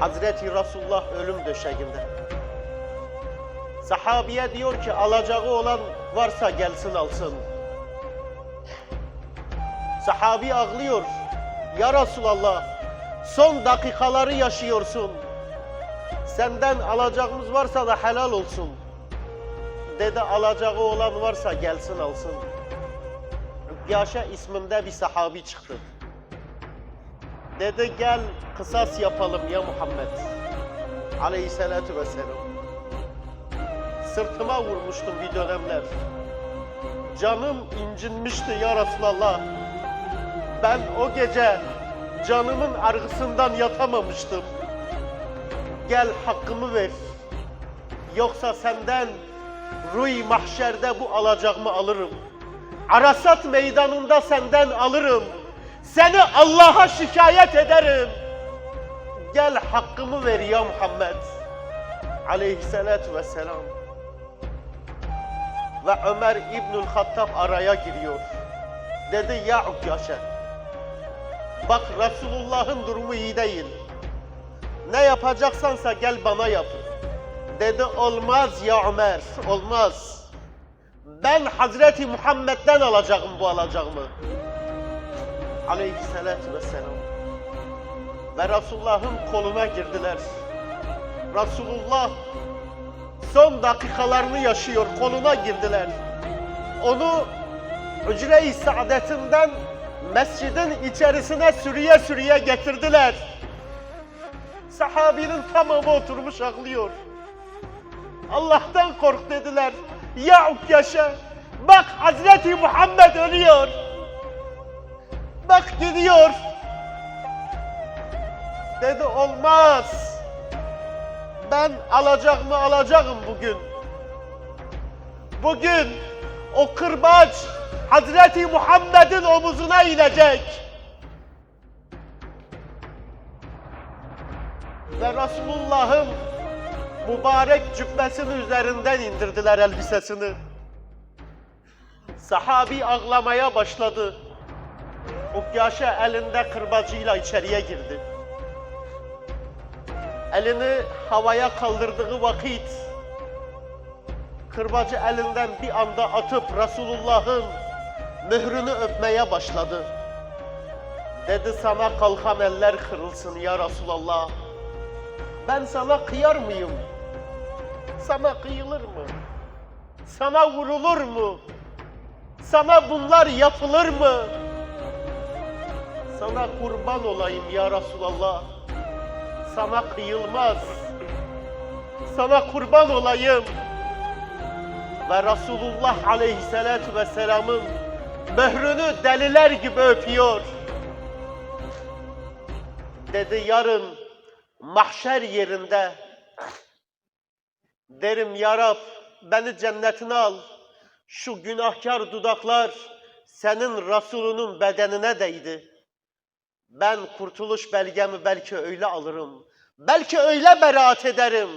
Hazreti Resulullah ölüm döşeğinde. Sahabiye diyor ki alacağı olan varsa gelsin alsın. Sahabi ağlıyor. Ya Resulallah son dakikaları yaşıyorsun. Senden alacağımız varsa da helal olsun. Dedi alacağı olan varsa gelsin alsın. Yaşa isminde bir sahabi çıktı. Dedi gel kısas yapalım ya Muhammed. Aleyhisselatu vesselam. Sırtıma vurmuştum bir dönemler. Canım incinmişti ya Resulallah. Ben o gece canımın argısından yatamamıştım. Gel hakkımı ver. Yoksa senden Rüy mahşerde bu alacağımı alırım. Arasat meydanında senden alırım. Seni Allah'a şikayet ederim. Gel hakkımı ver ya Muhammed. Aleyhissalatu vesselam. Ve Ömer İbnül Hattab araya giriyor. Dedi ya Ukkaşe. Bak Resulullah'ın durumu iyi değil. Ne yapacaksansa gel bana yap. Dedi olmaz ya Ömer, olmaz. Ben Hazreti Muhammed'den alacağım bu alacağımı. Aleyhisselatü vesselam. Ve Resulullah'ın koluna girdiler. Resulullah son dakikalarını yaşıyor, koluna girdiler. Onu hücre-i saadetinden mescidin içerisine sürüye sürüye getirdiler. Sahabinin tamamı oturmuş ağlıyor. Allah'tan kork dediler. Ya Ukkaşa, bak Hazreti Muhammed ölüyor. Bak gidiyor. Dedi olmaz. Ben alacağımı alacağım bugün. Bugün o kırbaç Hazreti Muhammed'in omuzuna inecek. Ve Resulullah'ın mübarek cübbesinin üzerinden indirdiler elbisesini. Sahabi ağlamaya başladı. Ukyaşe elinde kırbacıyla içeriye girdi. Elini havaya kaldırdığı vakit kırbacı elinden bir anda atıp Resulullah'ın mührünü öpmeye başladı. Dedi sana kalkan eller kırılsın ya Resulallah. Ben sana kıyar mıyım? Sana kıyılır mı? Sana vurulur mu? Sana bunlar yapılır mı? Sana kurban olayım ya Resulallah. Sana kıyılmaz. Sana kurban olayım. Ve Resulullah aleyhissalatu vesselamın mührünü deliler gibi öpüyor. Dedi yarın mahşer yerinde derim ya Rab beni cennetine al. Şu günahkar dudaklar senin Resulünün bedenine değdi. Ben kurtuluş belgemi belki öyle alırım. Belki öyle beraat ederim.